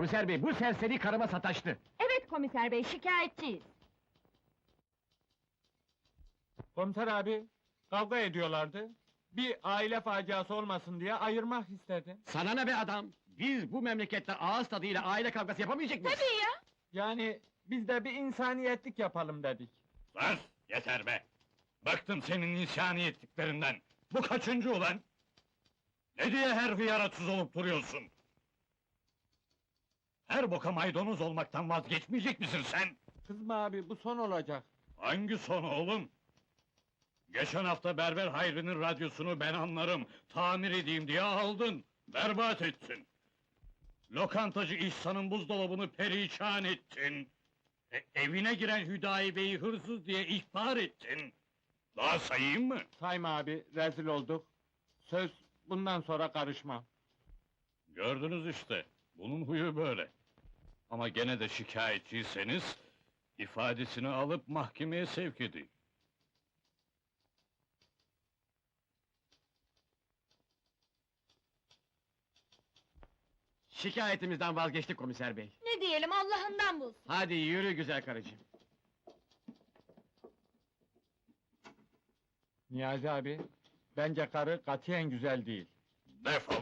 Komiser bey, bu serseri karıma sataştı. Evet komiser bey, şikayetçiyiz. Komiser abi, kavga ediyorlardı. Bir aile faciası olmasın diye ayırmak istedi. Sana ne be adam? Biz bu memlekette ağız tadıyla aile kavgası yapamayacak mıyız? Tabii ya. Yani biz de bir insaniyetlik yapalım dedik. Sus! Yeter be! Bıktım senin insaniyetliklerinden! Bu kaçıncı ulan? Ne diye her hıyara tuz olup duruyorsun? Her boka maydanoz olmaktan vazgeçmeyecek misin sen? Kızma abi, bu son olacak. Hangi son oğlum? Geçen hafta Berber Hayri'nin radyosunu ben anlarım, tamir edeyim diye aldın, berbat ettin. Lokantacı İhsan'ın buzdolabını perişan ettin. E, evine giren Hüdayi Bey'i hırsız diye ihbar ettin. Daha sayayım mı? Sayma abi, rezil olduk. Söz, bundan sonra karışmam. Gördünüz işte, bunun huyu böyle. Ama gene de şikayetçiyseniz, ifadesini alıp mahkemeye sevk edin. Şikayetimizden vazgeçtik komiser bey. Ne diyelim, Allah'ından bulsun. Hadi yürü güzel karıcığım. Niyazi abi, bence karı katiyen güzel değil. Defolun!